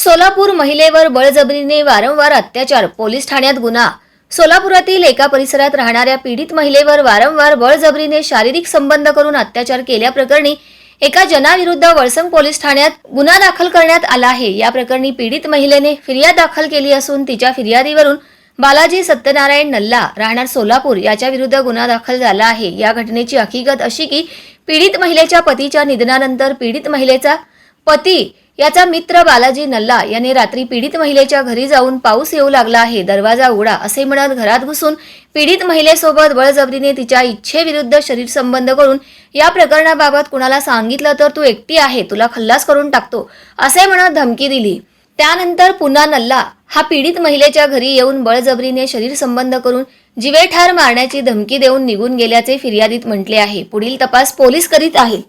सोलापूर महिलेवर बळजबरीने वारंवार अत्याचार पोलीस ठाण्यात गुन्हा. सोलापुरातील एका परिसरात राहणाऱ्या पीडित महिलेवर वारंवार बळजबरीने शारीरिक संबंध करून अत्याचार केल्याप्रकरणी एका जनाविरुद्ध वळसंग पोलीस ठाण्यात गुन्हा दाखल करण्यात आला आहे. या प्रकरणी पीडित महिलेने फिर्याद दाखल केली असून तिच्या फिर्यादीवरून बालाजी सत्यनारायण नल्ला राहणार सोलापूर याच्या विरुद्ध गुन्हा दाखल झाला आहे. या घटनेची हकीकत अशी की पीडित महिलेच्या पतीच्या निधनानंतर पीडित महिलेचा पती याचा मित्र बालाजी नल्ला याने रात्री पीडित महिलेच्या घरी जाऊन पाऊस येऊ लागला आहे दरवाजा उघडा असे म्हणत घरात घुसून पीडित महिलेसोबत बळजबरीने तिच्या इच्छेविरुद्ध शरीर संबंध करून या प्रकरणाबाबत कुणाला सांगितलं तर तू एकटी आहे तुला खल्लास करून टाकतो असे म्हणत धमकी दिली. त्यानंतर पुन्हा नल्ला हा पीडित महिलेच्या घरी येऊन बळजबरीने शरीर संबंध करून जिवेठार मारण्याची धमकी देऊन निघून गेल्याचे फिर्यादीत म्हटले आहे. पुढील तपास पोलीस करीत आहेत.